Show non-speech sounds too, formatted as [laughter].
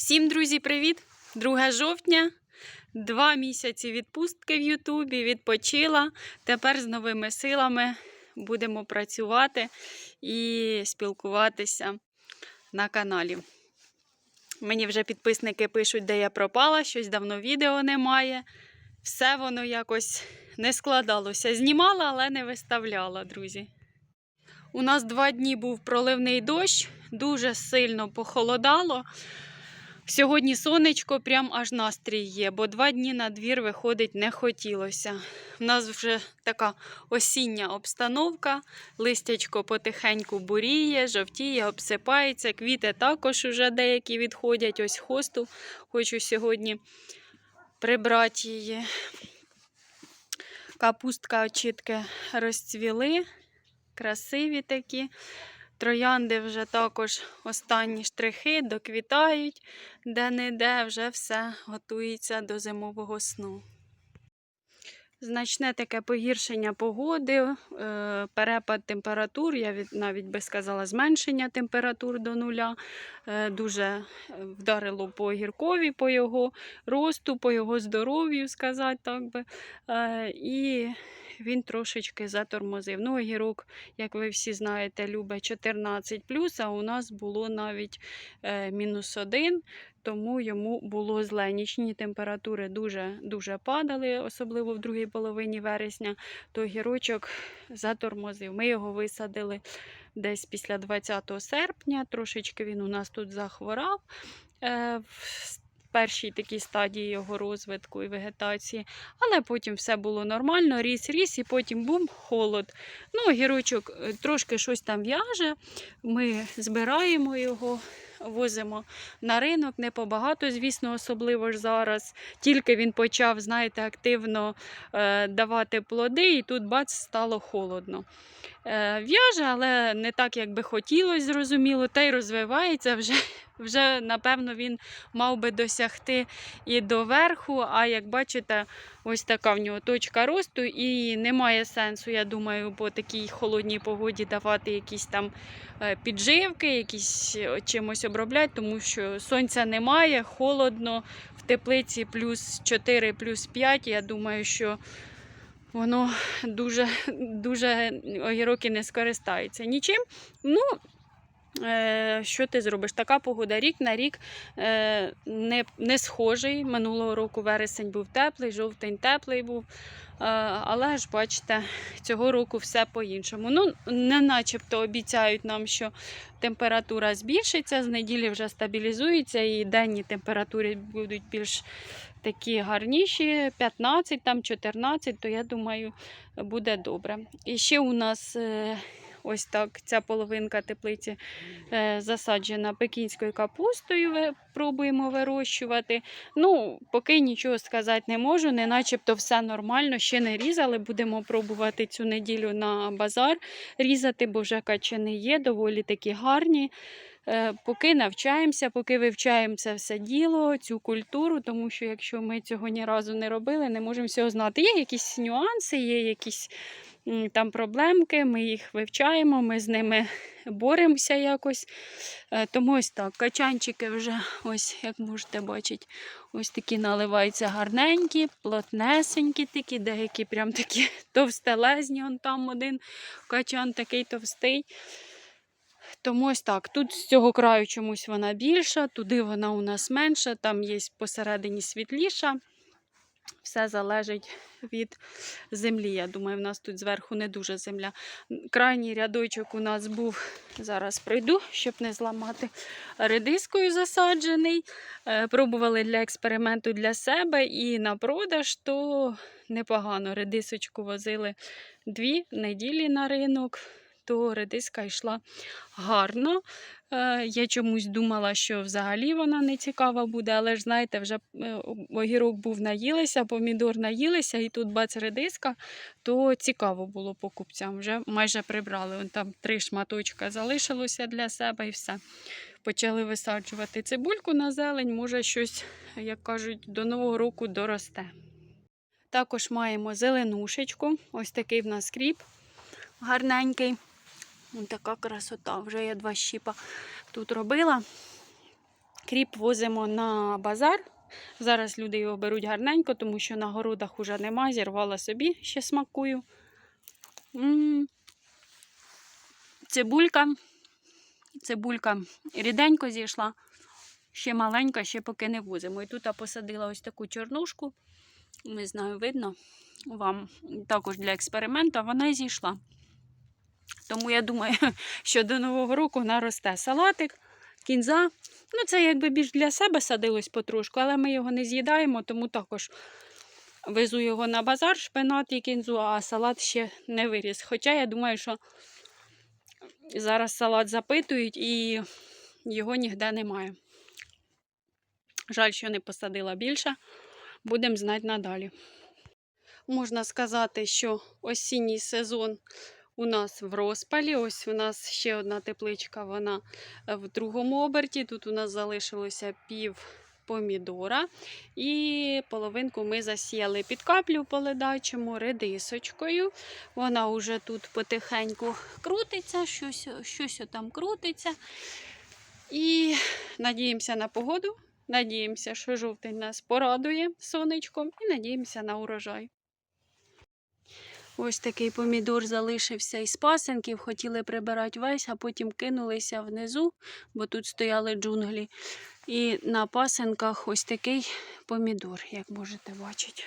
Всім, друзі, привіт! 2 жовтня, два місяці відпустки в Ютубі, відпочила. Тепер з новими силами будемо працювати і спілкуватися на каналі. Мені вже підписники пишуть, де я пропала, щось давно відео немає. Все воно якось не складалося. Знімала, але не виставляла, друзі. У нас два дні був проливний дощ, дуже сильно похолодало. Сьогодні сонечко, прям аж настрій є, бо два дні на двір виходить не хотілося. У нас вже така осіння обстановка, листячко потихеньку буріє, жовтіє, обсипається, квіти також уже деякі відходять. Ось хосту хочу сьогодні прибрати її. Капустка очітки розцвіли, красиві такі. Троянди вже також останні штрихи доквітають, де-не-де вже все готується до зимового сну. Значне таке погіршення погоди, е, перепад температур, я навіть би сказала, зменшення температур до нуля. Е, Дуже е, вдарило по гіркові, по його росту, по його здоров'ю, сказати так би. І він трошечки затормозив. Ну, огірок, як ви всі знаєте, любить 14 а у нас було навіть е, мінус 1, тому йому було зле. Нічні температури дуже, дуже падали, особливо в другій половині вересня, то огірочок затормозив. Ми його висадили десь після 20 серпня. Трошечки він у нас тут захворав. е, першій такій стадії його розвитку і вегетації, але потім все було нормально, ріс, ріс, і потім бум, холод. Ну, гірочок е, трошки щось там в'яже. Ми збираємо його, возимо на ринок, не побагато, звісно, особливо ж зараз. Тільки він почав, знаєте, активно е, давати плоди, і тут бац, стало холодно. Е, в'яже, але не так, як би хотілося, зрозуміло, та й розвивається вже. [laughs] Вже, напевно, він мав би досягти і до верху, а як бачите, ось така в нього точка росту, і немає сенсу, я думаю, по такій холодній погоді давати якісь там е, підживки, якісь е, чимось обробляти, тому що сонця немає, холодно, в теплиці плюс 4, плюс 5. Я думаю, що воно дуже, дуже огірок і не скористається нічим. Ну, що ти зробиш? Така погода рік на рік е, не, не схожий. Минулого року вересень був теплий, жовтень теплий був. Е, але ж бачите, цього року все по-іншому. Ну, не начебто обіцяють нам, що температура збільшиться, з неділі вже стабілізується і денні температури будуть більш такі гарніші, 15, там 14, то я думаю, буде добре. І ще у нас. Ось так ця половинка теплиці е, засаджена пекінською капустою. Пробуємо вирощувати. Ну, поки нічого сказати не можу, не начебто все нормально, ще не різали. Будемо пробувати цю неділю на базар різати, бо вже качани є, доволі такі гарні. Е, Поки навчаємося, поки вивчаємо це все діло, цю культуру, тому що якщо ми цього ні разу не робили, не можемо всього знати. Є якісь нюанси, є якісь там проблемки, ми їх вивчаємо, ми з ними боремося якось. Е, Тому ось так, качанчики вже, ось як можете бачити, ось такі наливаються гарненькі, плотнесенькі такі, деякі прям такі [laughs] товстелезні. Он там один качан такий товстий. Тому ось так. Тут з цього краю чомусь вона більша, туди вона у нас менша, там є посередині світліша. Все залежить від землі. Я думаю, в нас тут зверху не дуже земля. Крайній рядочок у нас був, зараз пройду, щоб не зламати, редискою засаджений. Е, Пробували для експерименту для себе і на продаж, то непогано. Редисочку возили дві неділі на ринок, то редиска йшла гарно. Е, Я чомусь думала, що взагалі вона не цікава буде, але ж знаєте, вже е, огірок був наїлися, помідор наїлися, і тут бац редиска, то цікаво було покупцям. Вже майже прибрали. Вон там три шматочка залишилося для себе і все. Почали висаджувати цибульку на зелень, може щось, як кажуть, до нового року доросте. Також маємо зеленушечку. Ось такий в нас кріп гарненький. Така красота. Вже я два щіпа тут робила. Кріп возимо на базар. Зараз люди його беруть гарненько, тому що на городах уже нема. Зірвала собі, ще смакую. М. Цибулька. Цибулька ріденько зійшла. Ще маленька, ще поки не возимо. І тут я посадила ось таку чорнушку. Не знаю, видно вам також для експерименту. Вона зійшла. Тому я думаю, [laughs] що до Нового року наросте салатик, кінза. Ну, це якби більш для себе садилось потрошку, але ми його не з'їдаємо, тому також везу його на базар, шпинат і кінзу, а салат ще не виріс. Хоча я думаю, що зараз салат запитують і його ніде немає. Жаль, що не посадила більше. Будемо знати надалі. Можна сказати, що осінній сезон у нас в розпалі. Ось у нас ще одна тепличка, вона е, в другому оберті. Тут у нас залишилося пів помідора. І половинку ми засіяли під каплю по ледачому редисочкою. Вона вже тут потихеньку крутиться, щось, щось там крутиться. І надіємося на погоду. Надіємося, що жовтень нас порадує сонечком, і надіємося на урожай. Ось такий помідор залишився із пасенків. Хотіли прибирати весь, а потім кинулися внизу, бо тут стояли джунглі. І на пасенках ось такий помідор, як можете бачити.